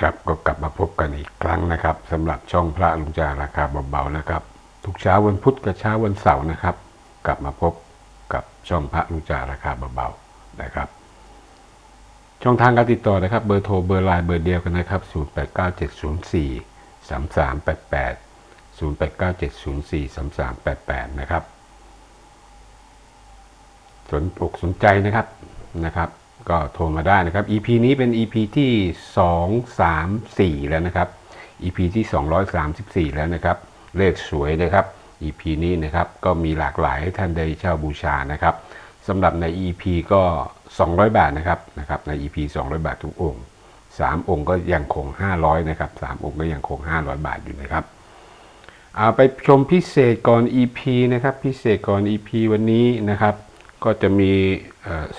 ครับก็กลับมาพบกันอีกครั้งนะครับสำหรับช่องพระลุงจาราคาเบาๆนะครับ ทุกเช้าวันพุธกับเช้าวันเสาร์นะครับ กลับมาพบกับช่องพระลุงจาราคาเบาๆนะครับ ช่องทางการติดต่อนะครับ เบอร์โทรเบอร์ไลน์เบอร์เดียวกันนะครับ 089704 3388 089704 3388 นะครับ สนอกสนใจนะครับนะครับ ก็โทรมาได้นะครับ EP นี้เป็น EP ที่ 2 3 4 แล้วนะครับ EP ที่ 234 แล้วนะครับ เลขสวยนะครับ EP นี้นะครับก็มีหลากหลายให้ท่านได้เช่าบูชานะครับสำหรับใน EP ก็ 200 บาทนะครับนะครับใน EP 200 บาททุกองค์ 3 องค์ก็ยังคง 500 นะครับ 3 องค์ก็ยังคง 500 บาทอยู่นะครับเอาไปชมพิเศษก่อน EP นะครับ พิเศษก่อน EP วันนี้นะครับ ก็จะมี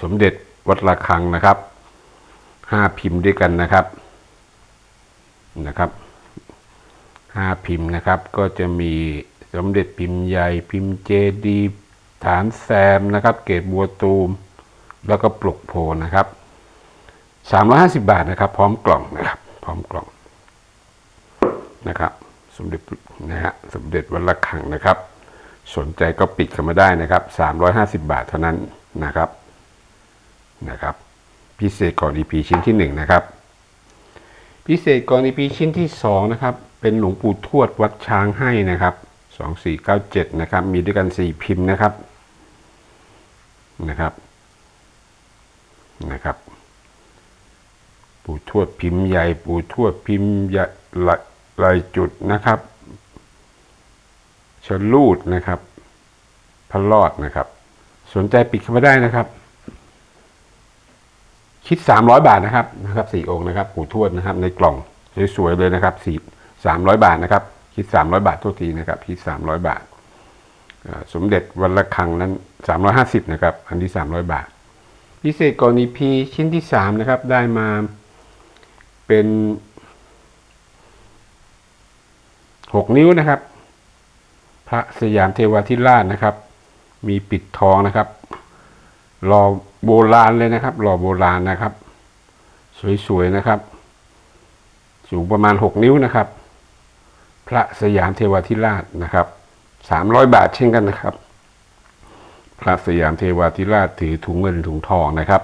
สมเด็จ วัดระฆังนะครับห้าพิมพ์ด้วยกันนะครับนะครับห้าพิมพ์นะครับ ก็จะมีสมเด็จพิมพ์ใหญ่พิมพ์เจดีฐานแซมนะครับ เกตบัวตูม แล้วก็ปลุกโพนะครับ350บาทนะครับ พร้อมกล่องนะครับ พร้อมกล่องนะครับ สมเด็จนะฮะสมเด็จวัดระฆังนะครับ สนใจก็ปิดกันมาได้นะครับ350บาทเท่านั้นนะครับ นะครับ พิเศษก่อน EP ชิ้นที่ 1 นะครับ พิเศษก่อน EP ชิ้นที่ 2 นะครับ เป็นหลวงปู่ทวดวัดช้างให้นะครับ 2497 นะครับ มีด้วยกัน 4 พิมพ์นะครับนะครับนะครับปู่ทวดพิมพ์ใหญ่ปู่ทวดพิมพ์ใหญ่ลายลายจุดนะครับชลูดนะครับพระรอดนะครับ สนใจปิดเข้ามาได้นะครับ คิด 300 บาทนะครับนะครับสี่องค์นะครับปู่ทวดนะครับ ในกล่องสวยๆเลยนะครับสี่สามร้อยบาทนะครับ คิด 300 บาทโทษทีนะครับคิด 300 บาท สมเด็จวันละครังนั้น 350นะครับอันที่ 300 บาท พิเศษกรณีพีชิ้นที่ 3 นะครับ ได้มาเป็น 6 นิ้วนะครับ พระสยามเทวาธิราชนะครับ มีปิดทองนะครับหล่อ โบราณเลยนะครับ หล่อโบราณนะครับ สวยๆนะครับ สูงประมาณ 6 นิ้วนะครับ พระสยามเทวาธิราชนะครับ300 บาทเช่นกันนะครับ พระสยามเทวาธิราชถือถุงเงินถุงทองนะครับ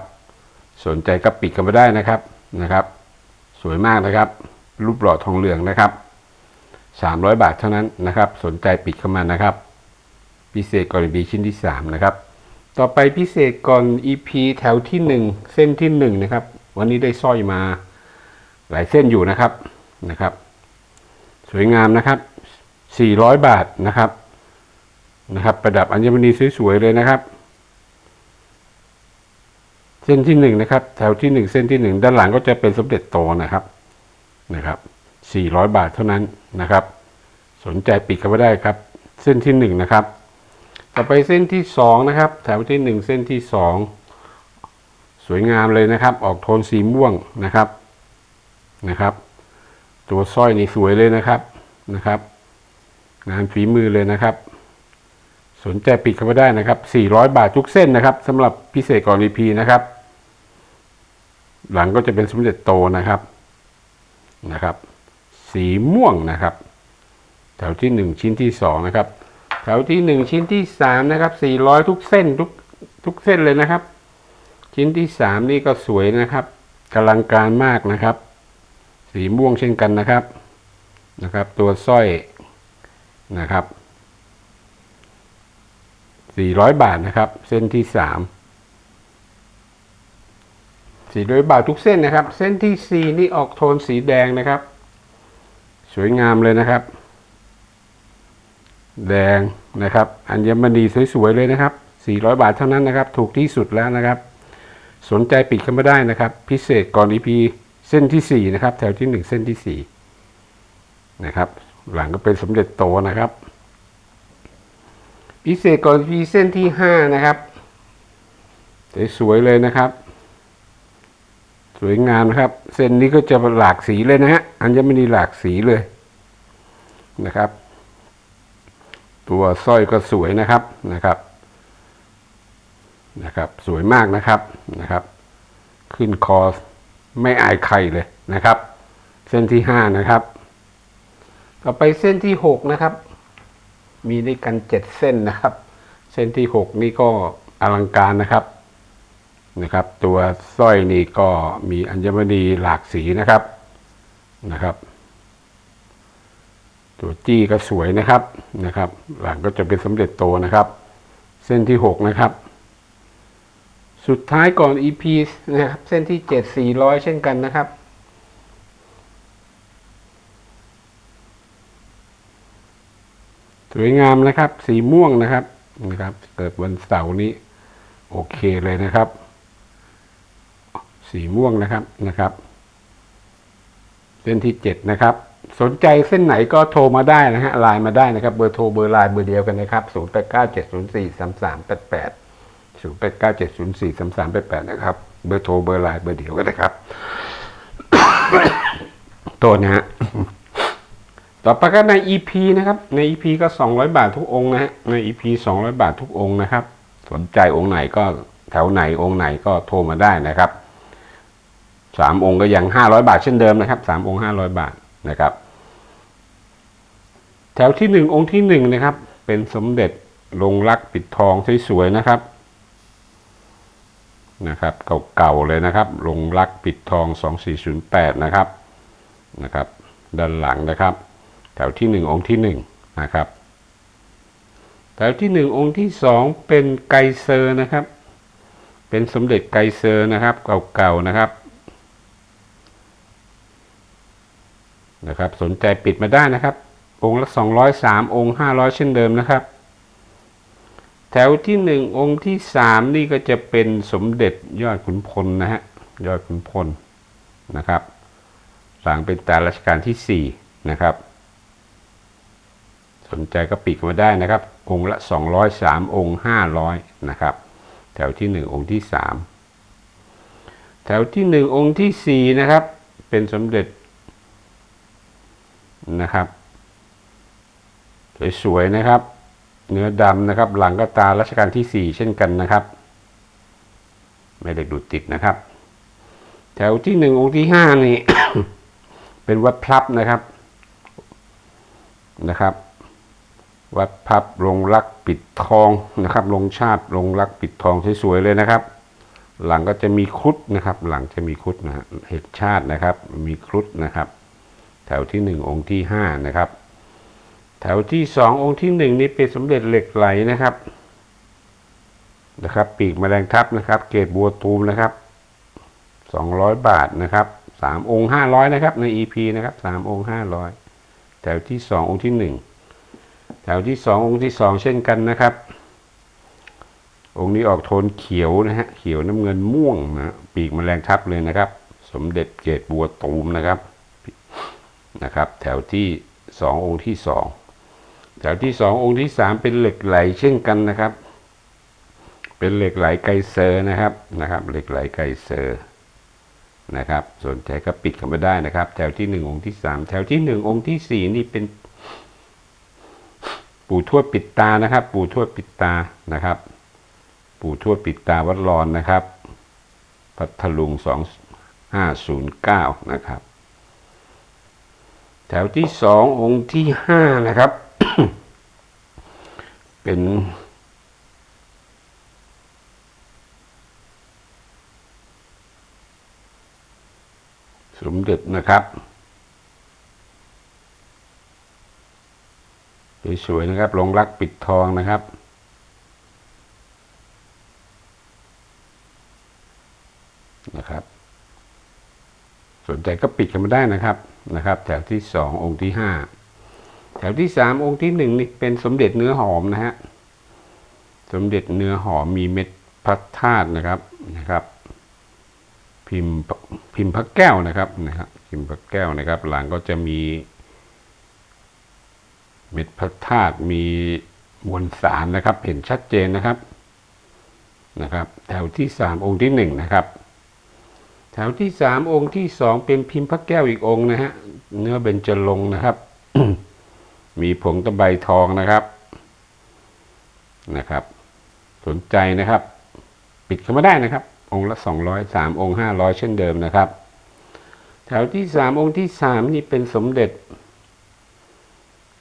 สนใจก็ปิดกันมาได้นะครับนะครับ สวยมากนะครับ รูปหล่อทองเหลืองนะครับ 300 บาทเท่านั้นนะครับ สนใจปิดเข้ามานะครับ พิเศษกรณีชิ้นที่ 3 นะครับ ต่อไปพิเศษก่อน EP แถวที่ 1 เส้นที่1นะครับ วันนี้ได้สร้อยมาหลายเส้นอยู่นะครับนะครับ สวยงามนะครับ 400 บาทนะครับนะครับ ประดับอัญมณีสวยๆเลยนะครับ เส้นที่หนึ่งนะครับ แถวที่หนึ่งเส้นที่หนึ่งด้านหลังก็จะเป็นสมเด็จโตนะครับนะครับ 400 บาทเท่านั้นนะครับ สนใจปิดกันไม่ได้ครับ เส้นที่หนึ่งนะครับ ต่อไปเส้นที่สองนะครับ แถวที่หนึ่งเส้นที่สองสวยงามเลยนะครับ ออกโทนสีม่วงนะครับนะครับ ตัวสร้อยนี่สวยเลยนะครับนะครับ งานฝีมือเลยนะครับ สนใจปิดเข้ามาได้นะครับ 400 บาททุกเส้นนะครับสำหรับพิเศษกรณีพีนะครับ หลังก็จะเป็นสมเด็จโตนะครับนะครับ สีม่วงนะครับ แถวที่หนึ่งชิ้นที่สองนะครับ แถวที่หนึ่งชิ้นที่สามนะครับสี่ร้อยทุกเส้นทุกทุกเส้นเลยนะครับ ชิ้นที่สามนี่ก็สวยนะครับกำลังการมากนะครับ สีม่วงเช่นกันนะครับนะครับ ตัวสร้อยนะครับสี่ร้อยบาทนะครับ เส้นที่สามสี่ร้อยบาททุกเส้นนะครับ เส้นที่สี่นี่ออกโทนสีแดงนะครับ สวยงามเลยนะครับ แดงนะครับ อัญมณีสวยๆเลยนะครับ 400 บาทเท่านั้นนะครับ ถูกที่สุดแล้วนะครับ สนใจปิดกันมาได้นะครับ พิเศษก่อน EP เส้นที่ 4 นะครับ แถวที่ 1 เส้นที่ 4 นะครับ หลังก็เป็นสมเด็จโตนะครับ พิเศษก่อน EP เส้นที่ 5 นะครับสวยๆเลยนะครับ สวยงามนะครับ เส้นนี้ก็จะหลากสีเลยนะฮะอัญมณีหลากสีเลยนะครับ ตัวสร้อยก็สวยนะครับนะครับนะครับ สวยมากนะครับนะครับ ขึ้นคอไม่อายใครเลยนะครับ เส้นที่ห้านะครับ ต่อไปเส้นที่หกนะครับ มีด้วยกันเจ็ดเส้นนะครับ เส้นที่หกนี่ก็อลังการนะครับนะครับ ตัวสร้อยนี่ก็มีอัญมณีหลากสีนะครับนะครับ ตัวจี้ก็สวยนะครับนะครับ หลังก็จะเป็นสำเร็จโตนะครับ เส้นที่หกนะครับ สุดท้ายก่อน EP นะครับ เส้นที่เจ็ดสี่ร้อยเช่นกันนะครับสวยงามนะครับ สีม่วงนะครับนะครับ เกิดวันเสาร์นี้ โอเคเลยนะครับ สีม่วงนะครับนะครับ เส้นที่เจ็ดนะครับ สนใจเส้นไหนก็โทรมาได้นะฮะไลน์มาได้นะครับเบอร์โทรเบอร์ไลน์เบอร์เดียวกันนะครับศูนย์แปดเก้าเจ็ดศูนย์สี่สามสามแปดแปดศูนย์แปดเก้าเจ็ดศูนย์สี่สามสามแปดแปดนะครับเบอร์โทรเบอร์ไลน์เบอร์เดียวกันนะครับโทษนะฮะต่อไปก็ใน EP นะครับ ใน EP ก็ 200 บาททุกองค์นะฮะใน EP 200 บาททุกองค์นะครับ สนใจองค์ไหนก็แถวไหนองค์ไหนก็โทรมาได้นะครับสามองค์ก็ยัง 500 บาทเช่นเดิมนะครับสามองค์ 500 บาท นะครับ แถวที่หนึ่งองค์ที่หนึ่งนะครับเป็นสมเด็จลงรักปิดทองสวยๆนะครับนะครับเก่าๆเลยนะครับลงรักปิดทอง 2408 นะครับนะครับ ด้านหลังนะครับ แถวที่หนึ่งองค์ที่หนึ่งนะครับ แถวที่หนึ่งองค์ที่สองเป็นไกเซอร์นะครับ เป็นสมเด็จไกเซอร์นะครับเก่าๆนะครับ นะครับ สนใจปิดมาได้นะครับ องค์ละสองร้อยสามองค์ห้าร้อยเช่นเดิมนะครับ แถวที่หนึ่งองค์ที่สามนี่ก็จะเป็นสมเด็จยอดขุนพลนะฮะยอดขุนพลนะครับสร้างเป็นแต่รัชกาลที่สี่นะครับ สนใจก็ปิดมาได้นะครับ องค์ละ 203 องค์ 500 นะครับ แถวที่ 1 องค์ที่ 3 แถวที่ 1 องค์ที่ 4 นะครับ เป็นสมเด็จ นะครับ สวยๆนะครับ เนื้อดำนะครับ หลังก็ตารัชกาลที่ 4 เช่นกันนะครับ ไม่ได้ดูดติดนะครับ แถวที่1องค์ที่5นี่ เป็นวัดพลับนะครับนะครับ วัดพับลงรักปิดทองนะครับลงชาติลงรักปิดทองสวยๆเลยนะครับ หลังก็จะมีครุฑนะครับ หลังจะมีครุฑนะฮะเห็ดชาตินะครับ มีครุฑนะครับ แถวที่หนึ่งองค์ที่ห้านะครับ แถวที่สององค์ที่หนึ่งนี่เป็นสมเด็จเหล็กไหลนะครับนะครับ ปีกแมลงทับนะครับ เกตบัวตูมนะครับสองร้อยบาทนะครับสามองค์ห้าร้อยนะครับ ใน EP นะครับสามองค์ห้าร้อยแถวที่สององค์ที่หนึ่งแถวที่สององค์ที่สองเช่นกันนะครับ องค์นี้ออกโทนเขียวนะฮะเขียวน้ำเงินม่วงนะปีกแมลงทับเลยนะครับ สมเด็จเกตบัวตูมนะครับ นะครับ แถวที่สององค์ที่สองแถวที่สององค์ที่สามเป็นเหล็กไหลเช่นกันนะครับ เป็นเหล็กไหลไกเซอร์นะครับนะครับ เหล็กไหลไกเซอร์นะครับ สนใจก็ปิดเข้ามาได้นะครับ แถวที่หนึ่งองค์ที่สามแถวที่หนึ่งองค์ที่สี่นี่เป็นปู่ทวดปิดตานะครับ ปู่ทวดปิดตานะครับ ปู่ทวดปิดตาวัดรอนนะครับ พัทลุงสองห้าศูนย์เก้านะครับ แถวที่สององค์ที่ห้านะครับ เป็นสมเด็จนะครับ สวยๆนะครับลงรักปิดทองนะครับ นะครับ สนใจก็ปิดกันมาได้นะครับนะครับ แถวที่สององค์ที่ห้าแถวที่สามองค์ที่หนึ่งนี่เป็นสมเด็จเนื้อหอมนะฮะสมเด็จเนื้อหอมมีเม็ดพระธาตุนะครับนะครับ พิมพ์พิมพ์พระแก้วนะครับนะครับพิมพ์พระแก้วนะครับ หลังก็จะมี เม็ดพระธาตุมีมวลสารนะครับ เห็นชัดเจนนะครับนะครับ แถวที่สามองค์ที่หนึ่งนะครับ แถวที่สามองค์ที่สองเป็นพิมพ์พระแก้วอีกองค์นะฮะ เนื้อเบญจรงนะครับ มีผงตะไบทองนะครับนะครับ สนใจนะครับ ปิดเข้ามาได้นะครับ องค์ละสองร้อยสามองค์ห้าร้อยเช่นเดิมนะครับ แถวที่สามองค์ที่สามนี่เป็นสมเด็จ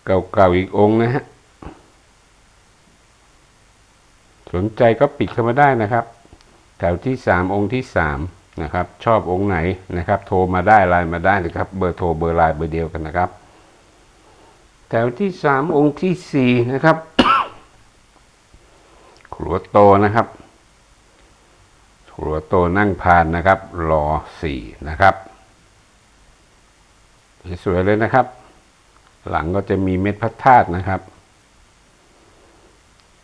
เก่าๆอีกองค์นะฮะสนใจก็ปิดเข้ามาได้นะครับ แถวที่สามองค์ที่สาม นะครับ ชอบองค์ไหนนะครับ โทรมาได้ไลน์มาได้นะครับ เบอร์โทรเบอร์ไลน์เบอร์เดียวกันนะครับ แถวที่สามองค์ที่สี่นะครับครัวโตนะครับครัวโตนั่งพานนะครับรอสี่นะครับสวยๆเลยนะครับ หลังก็จะมีเม็ดพระธาตุนะครับ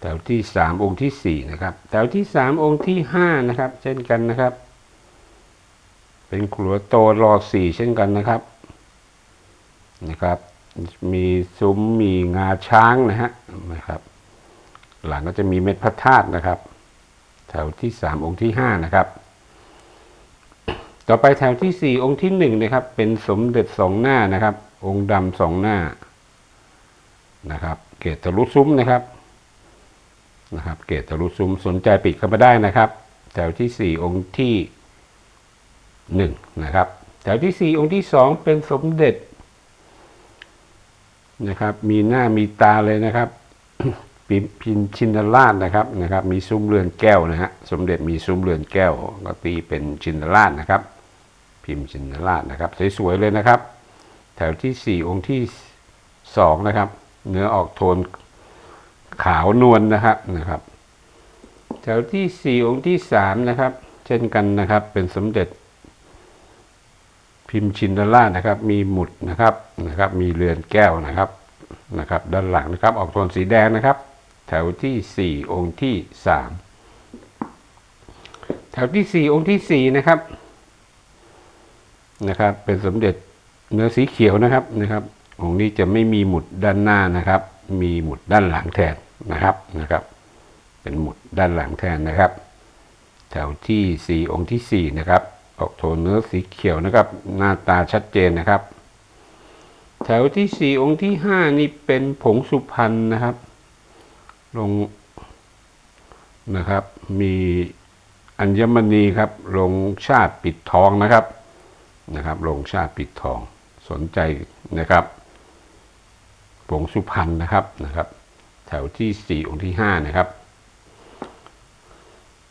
แถวที่สามองค์ที่สี่นะครับ แถวที่สามองค์ที่ห้านะครับ เช่นกันนะครับ เป็นครัวโตรอสี่เช่นกันนะครับ นะครับ มีซุ้มมีงาช้างนะฮะนะครับ หลังก็จะมีเม็ดพระธาตุนะครับ แถวที่สามองค์ที่ห้านะครับ ต่อไปแถวที่สี่องค์ที่หนึ่งนะครับ เป็นสมเด็จสองหน้านะครับ องค์ดำสองหน้านะครับ เกตทะลุซุ้มนะครับนะครับ เกตทะลุซุ้มสนใจปิดเข้ามาได้นะครับ แถวที่สี่องค์ที่ หนึ่งนะครับแถวที่สี่องค์ที่สองเป็นสมเด็จนะครับ มีหน้ามีตาเลยนะครับพิมพินชินราชนะครับนะครับ มีซุ้มเรือนแก้วนะฮะสมเด็จมีซุ้มเรือนแก้ว ก็ตีเป็นชินราชนะครับ พิมพ์ชินราชนะครับ สวยๆเลยนะครับ แถวที่สี่องค์ที่สองนะครับ เนื้อออกโทนขาวนวลนะครับนะครับ แถวที่สี่องค์ที่สามนะครับ เช่นกันนะครับ เป็นสมเด็จ พิมพ์ชินราชนะครับ มีหมุดนะครับนะครับ มีเรือนแก้วนะครับนะครับ ด้านหลังนะครับ ออกโทนสีแดงนะครับ แถวที่สี่องค์ที่สามแถวที่สี่องค์ที่สี่นะครับนะครับ เป็นสมเด็จเนื้อสีเขียวนะครับนะครับ องค์นี้จะไม่มีหมุดด้านหน้านะครับ มีหมุดด้านหลังแทนนะครับนะครับ เป็นหมุดด้านหลังแทนนะครับ แถวที่สี่องค์ที่สี่นะครับ ออกโทนเนื้อสีเขียวนะครับ หน้าตาชัดเจนนะครับ แถวที่สี่องค์ที่ห้านี่เป็นผงสุพรรณนะครับ ลงนะครับ มีอัญมณีครับลงชาติปิดทองนะครับนะครับลงชาติปิดทองสนใจนะครับผงสุพรรณนะครับนะครับ แถวที่สี่องค์ที่ห้านะครับ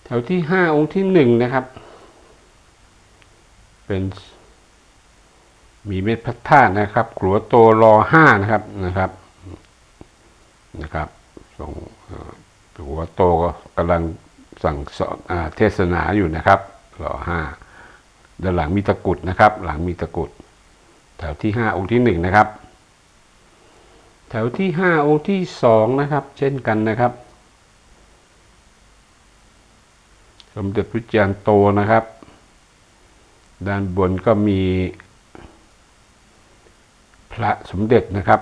แถวที่ห้าองค์ที่หนึ่งนะครับ เป็นมีเม็ดพัดธาตุนะครับกลัวโตรอห้านะครับนะครับนะครับทรงหัวโตก็กำลังสั่งสอนเทศนาอยู่นะครับรอห้าด้านหลังมีตะกุดนะครับ หลังมีตะกุด แถวที่ห้าองค์ที่หนึ่งนะครับ แถวที่ห้าองค์ที่สองนะครับ เช่นกันนะครับสมเด็จพระจารย์โตนะครับ ด้านบนก็มีพระสมเด็จนะครับ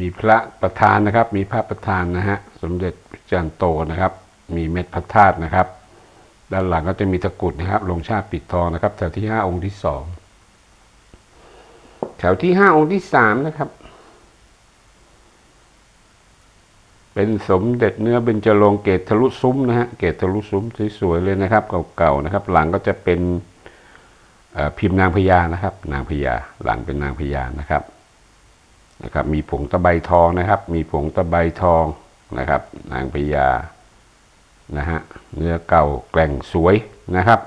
มีพระประธานนะครับ มีพระประธานนะฮะ สมเด็จพระจารย์โตนะครับ มีเม็ดพระธาตุนะครับ ด้านหลังก็จะมีตะกรุดนะครับ ลงชาติปิดทองนะครับ แถวที่ห้าองค์ที่สองแถวที่ห้าองค์ที่สามนะครับ เป็นสมเด็จเนื้อเบญจรงเกตทะลุซุ้มนะฮะเกตทะลุซุ้มสวยๆเลยนะครับเก่าๆนะครับ หลังก็จะเป็นพิมพ์นางพญานะครับ นางพญาหลังเป็นนางพญานะครับนะครับ มีผงตะไบทองนะครับ มีผงตะไบทองนะครับ นางพญานะฮะเนื้อเก่าแกร่งสวยนะครับ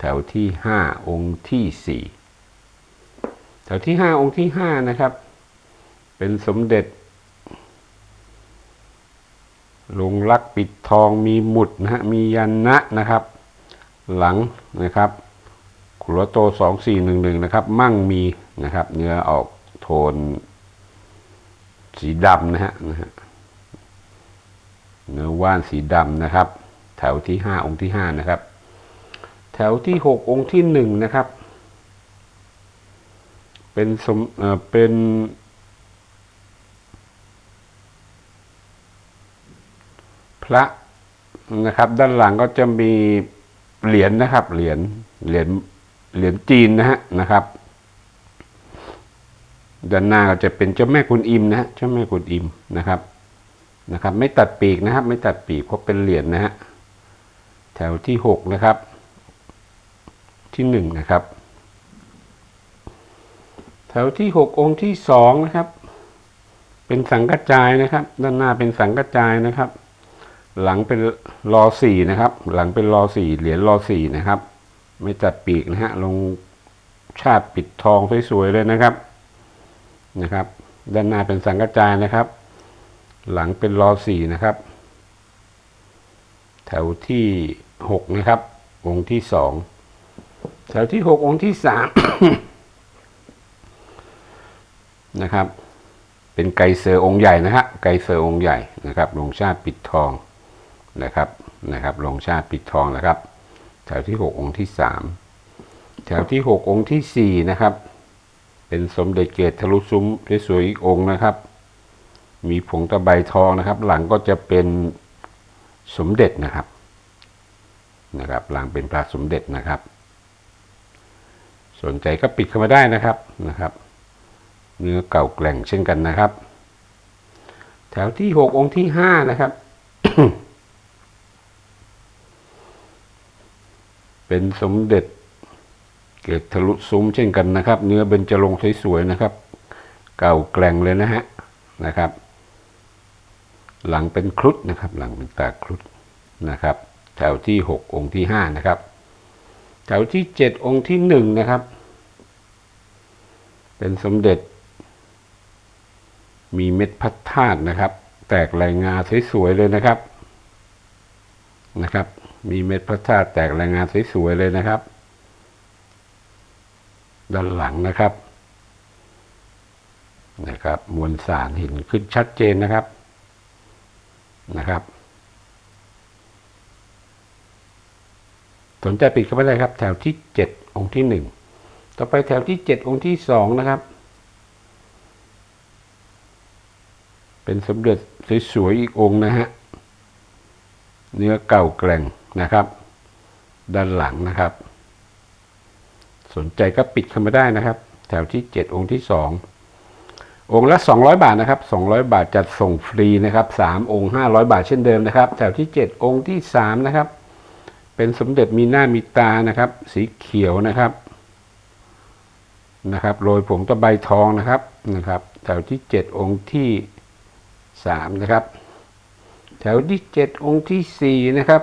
แถวที่ห้าองค์ที่สี่แถวที่ห้าองค์ที่ห้านะครับ เป็นสมเด็จ ลงรักปิดทองมีหมุดนะฮะมียันนะนะครับ หลังนะครับขุรโตสองสี่หนึ่งหนึ่งนะครับ มั่งมีนะครับ เนื้อออกโทนสีดำนะฮะนะฮะเนื้อว่านสีดำนะครับ แถวที่ห้าองค์ที่ห้านะครับ แถวที่หกองค์ที่หนึ่งนะครับ เป็นสมเออเป็น ระนะครับ ด้านหลังก็จะมีเหรียญนะครับ เหรียญเหรียญเหรียญจีนนะฮะนะครับ ด้านหน้าก็จะเป็นเจ้าแม่กุนอิมนะฮะเจ้าแม่กุนอิมนะครับนะครับ ไม่ตัดปีกนะครับ ไม่ตัดปีกเพราะเป็นเหรียญนะฮะแถวที่หกนะครับ ที่หนึ่งนะครับ แถวที่หกองค์ที่สองนะครับ เป็นสังกระจายนะครับ ด้านหน้าเป็นสังกระจายนะครับ หลังเป็นรอสี่นะครับ หลังเป็นรอสี่เหรียญรอสี่นะครับ ไม่จัดปีกนะฮะลงชาติปิดทองสวยๆเลยนะครับนะครับ ด้านหน้าเป็นสังกระจายนะครับ หลังเป็นรอสี่นะครับ แถวที่หกนะครับองค์ที่สองแถวที่หกองค์ที่สามนะครับ เป็นไกเซอร์องค์ใหญ่นะฮะไกเซอร์องค์ใหญ่นะครับลงชาติปิดทอง นะครับนะครับลงชาติปิดทองนะครับ แถวที่หกองค์ที่สามแถวที่หกองค์ที่สี่นะครับ เป็นสมเด็จเกตทะลุซุ้มสวยๆอีกองค์นะครับ มีผงตะไบทองนะครับ หลังก็จะเป็นสมเด็จนะครับนะครับหลังเป็นพระสมเด็จนะครับ สนใจก็ปิดเข้ามาได้นะครับนะครับ เนื้อเก่าแกร่งเช่นกันนะครับ แถวที่หกองค์ที่ห้านะครับ เป็นสมเด็จ เกตทะลุซุ้มเช่นกันนะครับ เนื้อเบญจรงสวยๆนะครับ เก่าแกร่งเลยนะฮะนะครับ หลังเป็นครุฑนะครับ หลังเป็นตาครุฑนะครับ แถวที่หกองค์ที่ห้านะครับ แถวที่เจ็ดองค์ที่หนึ่งนะครับ เป็นสมเด็จ มีเม็ดพัดธาตุนะครับ แตกลายงาสวยๆเลยนะครับนะครับ มีเม็ดพระธาตุแตกลายงานสวยๆเลยนะครับ ด้านหลังนะครับ นะครับ มวลสารห็นขึ้นชัดเจนนะครับ นะครับ สนใจปิดเข้าไปได้ครับ แถวที่เจ็ดองค์ที่หนึ่งต่อไปแถวที่เจ็ดองค์ที่สองนะครับ เป็นสมเด็จสวยๆอีกองค์นะฮะ เนื้อเก่าแกร่ง นะครับ ด้านหลังนะครับ สนใจก็ปิดเข้ามาได้นะครับ แถวที่เจ็ดองค์ที่สององค์ละสองร้อยบาทนะครับสองร้อยบาทจัดส่งฟรีนะครับสามองค์ห้าร้อยบาทเช่นเดิมนะครับ แถวที่เจ็ดองค์ที่สามนะครับ เป็นสมเด็จมีหน้ามีตานะครับ สีเขียวนะครับนะครับโรยผงตะไบทองนะครับนะครับ แถวที่เจ็ดองค์ที่สามนะครับ แถวที่เจ็ดองค์ที่สี่นะครับ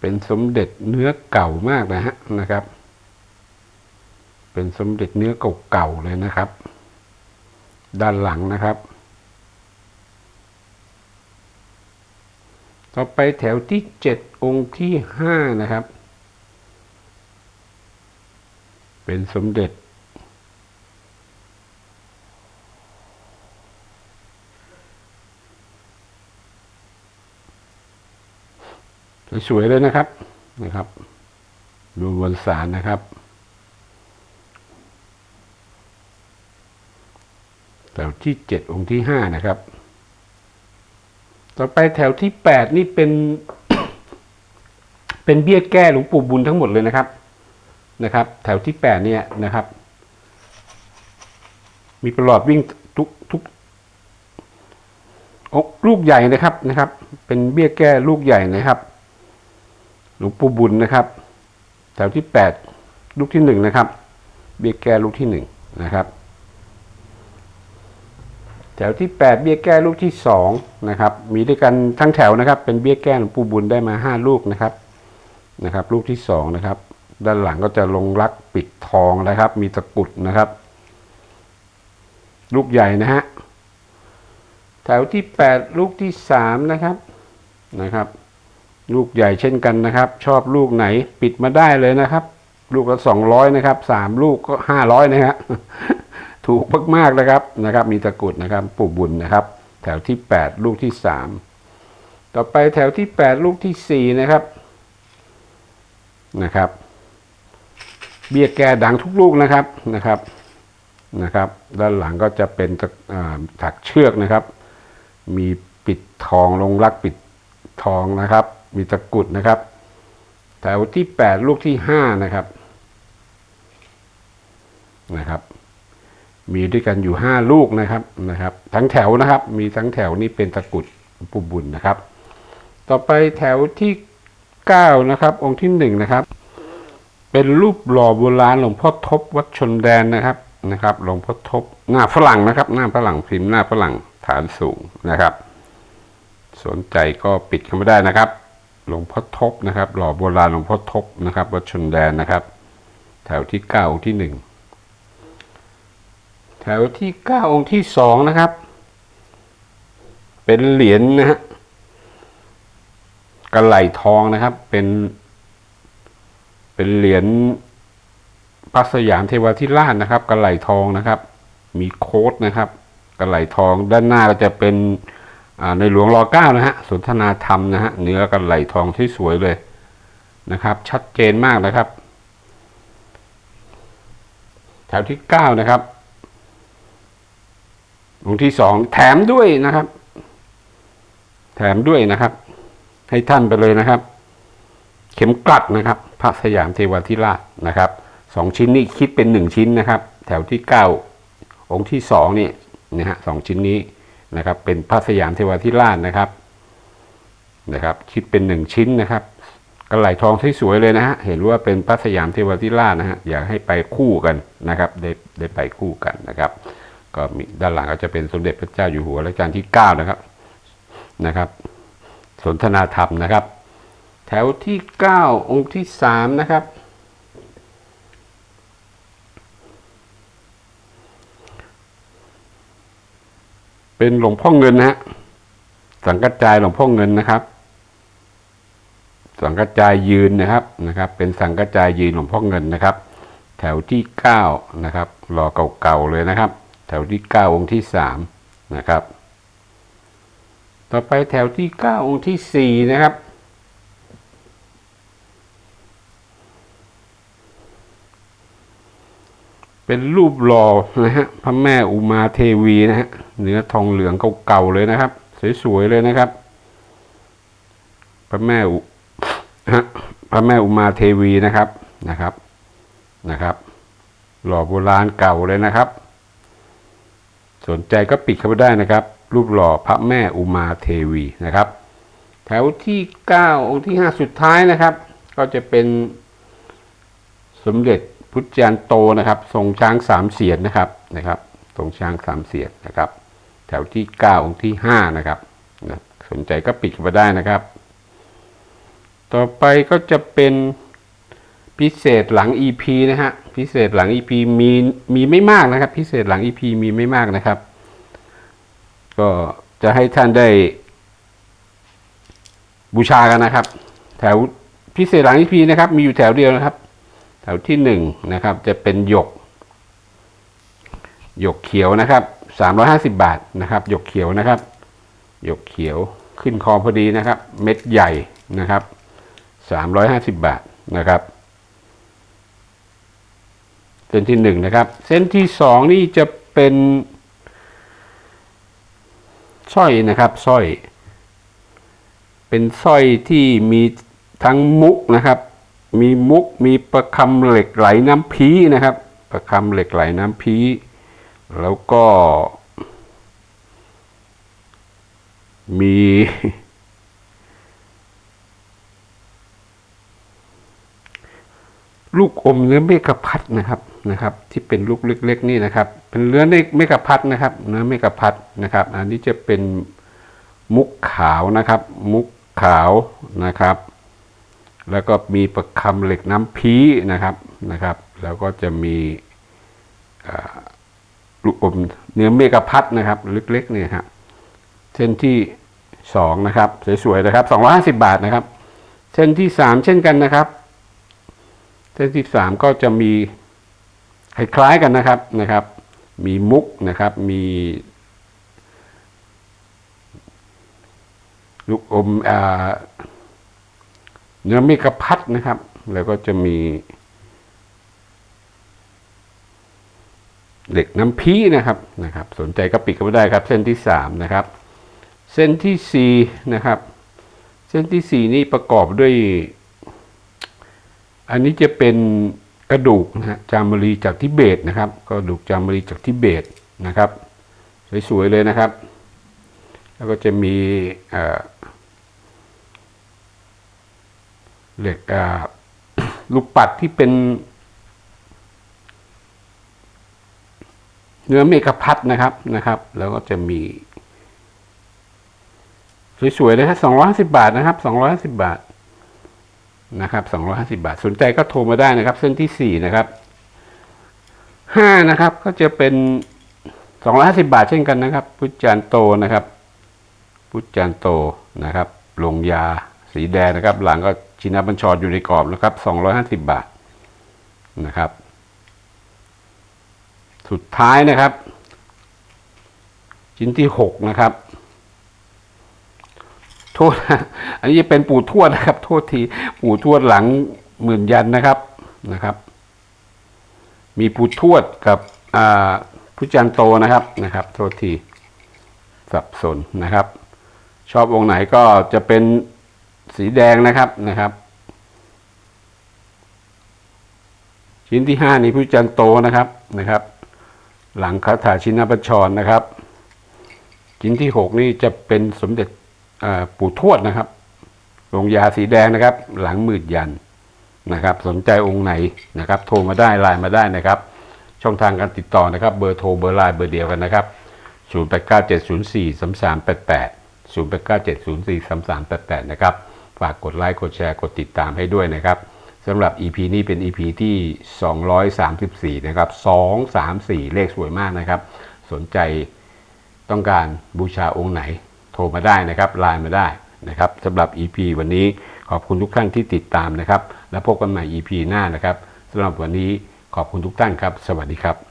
เป็นสมเด็จเนื้อเก่ามากนะฮะนะครับ เป็นสมเด็จเนื้อเก่าๆเลยนะครับ ด้านหลังนะครับ ต่อไปแถวที่เจ็ดองค์ที่ห้านะครับ เป็นสมเด็จ สวยๆเลยนะครับนะครับ ดูบนสารนะครับ แถวที่เจ็ดองค์ที่ห้านะครับ ต่อไปแถวที่แปดนี่เป็น เป็นเบี้ยแก้หลวงปู่บุญทั้งหมดเลยนะครับนะครับ แถวที่แปดเนี่ยนะครับ มีประหลอดวิ่งทุกทุกอกลูกใหญ่นะครับนะครับ เป็นเบี้ยแก้ลูกใหญ่นะครับ หลวงปู่บุญนะครับ แถวที่แปดลูกที่หนึ่งนะครับ เบี้ยแก้ลูกที่หนึ่งนะครับ แถวที่แปดเบี้ยแก้ลูกที่สองนะครับ มีด้วยกันทั้งแถวนะครับ เป็นเบี้ยแก้หลวงปู่บุญได้มาห้าลูกนะครับนะครับ ลูกที่สองนะครับ ด้านหลังก็จะลงรักปิดทองนะครับ มีตะกุดนะครับ ลูกใหญ่นะฮะแถวที่แปดลูกที่สามนะครับนะครับ ลูกใหญ่เช่นกันนะครับ ชอบลูกไหนปิดมาได้เลยนะครับ ลูกละสองร้อยนะครับสามลูกก็ห้าร้อยนะฮะถูกมากๆนะครับนะครับ มีตะกรุดนะครับปู่บุญนะครับ แถวที่แปดลูกที่สามต่อไปแถวที่แปดลูกที่สี่นะครับนะครับ เบี้ยแก่ดังทุกลูกนะครับนะครับนะครับ ด้านหลังก็จะเป็นถักเชือกนะครับ มีปิดทองลงรักปิดทองนะครับ มีตะกุดนะครับ แถวที่แปดลูกที่ห้านะครับนะครับ มีด้วยกันอยู่ห้าลูกนะครับนะครับ ทั้งแถวนะครับ มีทั้งแถวนี่เป็นตะกุดปุบุญนะครับ ต่อไปแถวที่เก้านะครับ องค์ที่หนึ่งนะครับ เป็นรูปหล่อโบราณหลวงพ่อทบวัดชนแดนนะครับนะครับหลวงพ่อทบหน้าฝรั่งนะครับ หน้าฝรั่งพิมพ์หน้าฝรั่งฐานสูงนะครับ สนใจก็ปิดกันไม่ได้นะครับ หลวงพ่อทบนะครับ หล่อโบราณหลวงพ่อทบนะครับ วัดชนแดนนะครับ แถวที่เก้าองค์ที่หนึ่งแถวที่เก้าองค์ที่สองนะครับ เป็นเหรียญนะฮะกระไหลทองนะครับ เป็น เป็นเหรียญพระสยามเทวาธิราชนะครับ กระไหลทองนะครับ มีโค้ดนะครับ กระไหลทองด้านหน้าก็จะเป็น ในหลวงรอเก้านะฮะสนทนาธรรมนะฮะเนื้อกระไหลทองที่สวยเลยนะครับ ชัดเจนมากนะครับ แถวที่เก้านะครับองค์ที่สองแถมด้วยนะครับ แถมด้วยนะครับ ให้ท่านไปเลยนะครับ เข็มกลัดนะครับพระสยามเทวาธิราชนะครับสองชิ้นนี้คิดเป็นหนึ่งชิ้นนะครับ แถวที่เก้าองค์ที่สองนี่นะฮะสองชิ้นนี้ นะครับ เป็นพระสยามเทวาธิราชนะครับนะครับ คิดเป็นหนึ่งชิ้นนะครับกระไหลทองที่สวยเลยนะฮะเห็นว่าเป็นพระสยามเทวาธิราชนะฮะอยากให้ไปคู่กันนะครับได้ได้ไปคู่กันนะครับ ก็มีด้านหลังก็จะเป็นสมเด็จพระเจ้าอยู่หัวรัชกาลที่เก้านะครับนะครับ สนทนาธรรมนะครับ แถวที่เก้าองค์ที่สามนะครับ เป็นหลวงพ่อเงินนะฮะ สังกัจจายหลวงพ่อเงินนะครับ สังกัจจายยืนนะครับนะครับ เป็นสังกัจจายยืนหลวงพ่อเงินนะครับ แถวที่เก้านะครับรอเก่าๆเลยนะครับ แถวที่เก้าองค์ที่สามนะครับ ต่อไปแถวที่เก้าองค์ที่สี่นะครับ เป็นรูปหล่อนะฮะพระแม่อุมาเทวีนะฮะเนื้อทองเหลืองเก่าๆเลยนะครับ สวยๆเลยนะครับ พระแม่อุฮะพระแม่อุมาเทวีนะครับนะครับนะครับ หล่อโบราณเก่าเลยนะครับ สนใจก็ปิดเข้าไปได้นะครับ รูปหล่อพระแม่อุมาเทวีนะครับ แถวที่เก้าองค์ที่ห้าสุดท้ายนะครับ ก็จะเป็นสมเด็จ พุทธจารย์โตนะครับทรงช้างสามเสียนนะครับนะครับทรงช้างสามเสียนนะครับ แถวที่เก้าองค์ที่ห้านะครับนะสนใจก็ปิดเข้าได้นะครับ ต่อไปก็จะเป็นพิเศษหลัง EP นะฮะพิเศษหลัง EP มีมีไม่มากนะครับ พิเศษหลัง EP มีไม่มากนะครับ ก็จะให้ท่านได้บูชากันนะครับ แถวพิเศษหลัง EP นะครับ มีอยู่แถวเดียวนะครับ ถวที่หนึ่งนะครับจะเป็นหยก หยกเขียวนะครับสามร้อยห้าสิบาทนะครับ หยกเขียวนะครับ หยกเขียวขึ้นคอพอดีนะครับ เม็ดใหญ่นะครับสามร้อยห้าสิบาทนะครับ เส้นที่หนึ่งนะครับ เส้นที่สองนี่จะเป็นสร้อยนะครับสร้อย เป็นสร้อยที่มีทั้งมุกนะครับ มีมุกมีประคำเหล็กไหลน้ำพีนะครับ ประคำเหล็กไหลน้ำพีแล้วก็ มี ลูกอมเนื้อเมกะพัดนะครับนะครับ ที่เป็นลูกเล็กๆนี่นะครับ เป็นเนื้อเมกะพัดนะครับ เนื้อเมกะพัดนะครับ อันนี้จะเป็นมุกขาวนะครับ มุกขาวนะครับ แล้วก็มีประคำเหล็กน้ำพีนะครับนะครับ แล้วก็จะมีลูกอมเนื้อเมกะพัดนะครับเล็กๆเนี่ยครับเส้นที่สองนะครับสวยๆนะครับสองร้อยห้าสิบาทนะครับ เส้นที่สามเช่นกันนะครับ เส้นที่สามก็จะมีคล้ายๆกันนะครับนะครับ มีมุกนะครับมีลูกอมอ่า เนื้อเมกะพัดนะครับ แล้วก็จะมีเหล็กน้ำพีนะครับนะครับ สนใจก็ปิดก็ไม่ได้ครับ เส้นที่สามนะครับ เส้นที่สี่นะครับ เส้นที่สี่นี่ประกอบด้วย อันนี้จะเป็นกระดูกนะฮะจามรีจากทิเบตนะครับกระดูกจามรีจากทิเบตนะครับ สวยๆเลยนะครับ แล้วก็จะมี เหล็กลูกปัดที่เป็น เนื้อเมกพัดนะครับนะครับ แล้วก็จะมีสวยๆเลยครับสองร้อยสิบาทนะครับสองร้อยสิบาทนะครับสองร้อยสิบาท สนใจก็โทรมาได้นะครับ เส้นที่สี่นะครับห้านะครับ ก็จะเป็นสองร้อยสิบาทเช่นกันนะครับ พุทธจานโตนะครับ พุทธจานโตนะครับลงยาสีแดงนะครับ หลังก็ ชินาบัญชรอยู่ในกรอบนะครับสองร้อยห้าสิบาทนะครับ สุดท้ายนะครับ ชิ้นที่หกนะครับ โทษ อันนี้เป็นปู่ทวดนะครับ โทษที ปู่ทวดหลังหมื่นยันนะครับนะครับ มีปู่ทวดกับอ่าพุจันโตนะครับนะครับ โทษทีสับสนนะครับ ชอบองค์ไหนก็จะเป็น สีแดงนะครับนะครับ ชิ้นที่ห้านี้พุจันโตนะครับนะครับ หลังคาถาชินบัญชรนะครับ ชิ้นที่หกนี่จะเป็นสมเด็จปู่ทวดนะครับลงยาสีแดงนะครับ หลังมืดยันนะครับ สนใจองค์ไหนนะครับ โทรมาได้ไลน์มาได้นะครับ ช่องทางการติดต่อนะครับ เบอร์โทรเบอร์ไลน์เบอร์เดียวกันนะครับ 0 8 9 7 0 4 3 3 8 8 0 8 9 7 0 4 3 3 8 8 นะครับ ฝากกดไลค์กดแชร์กดติดตามให้ด้วยนะครับสำหรับ EP นี้เป็น EP ที่ 234 นะครับ 2 3 4 เลขสวยมากนะครับ สนใจต้องการบูชาองค์ไหนโทรมาได้นะครับไลน์มาได้นะครับสำหรับ EP วันนี้ขอบคุณทุกท่านที่ติดตามนะครับ แล้วพบกันใหม่ EP หน้านะครับสำหรับวันนี้ขอบคุณทุกท่านครับ สวัสดีครับ